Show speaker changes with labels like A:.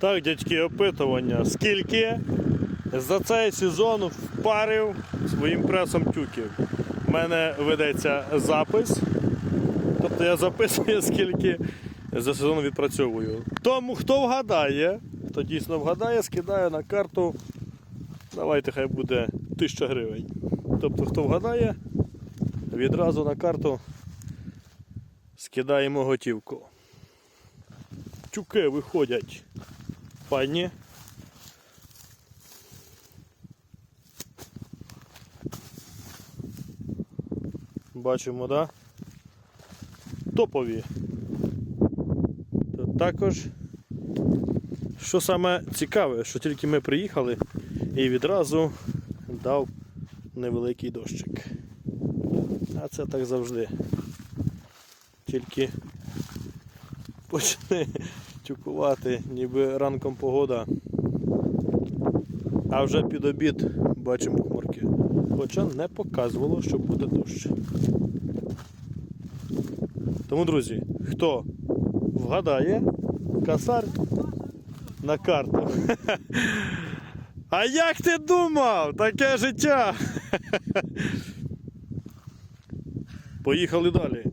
A: Так, дядьки, опитування. Скільки за цей сезон впарив своїм пресом тюків? У мене ведеться запис. Тобто я записую, скільки за сезон відпрацьовую. Тому хто вгадає, хто дійсно вгадає, скидаю на карту. Давайте хай буде 1000 гривень. Тобто, хто вгадає, відразу на карту скидаємо готівку. Тюки виходять. Файні. Бачимо, да? Топові. Також, що саме цікаве, що тільки ми приїхали і відразу дав невеликий дощик. А це так завжди. Тільки почне тюкувати, ніби ранком погода. А вже під обід бачимо хмарки. Хоча не показувало, що буде дощ. Тому, друзі, хто вгадає, касар на карту. А як ти думав? Таке життя. Поїхали далі.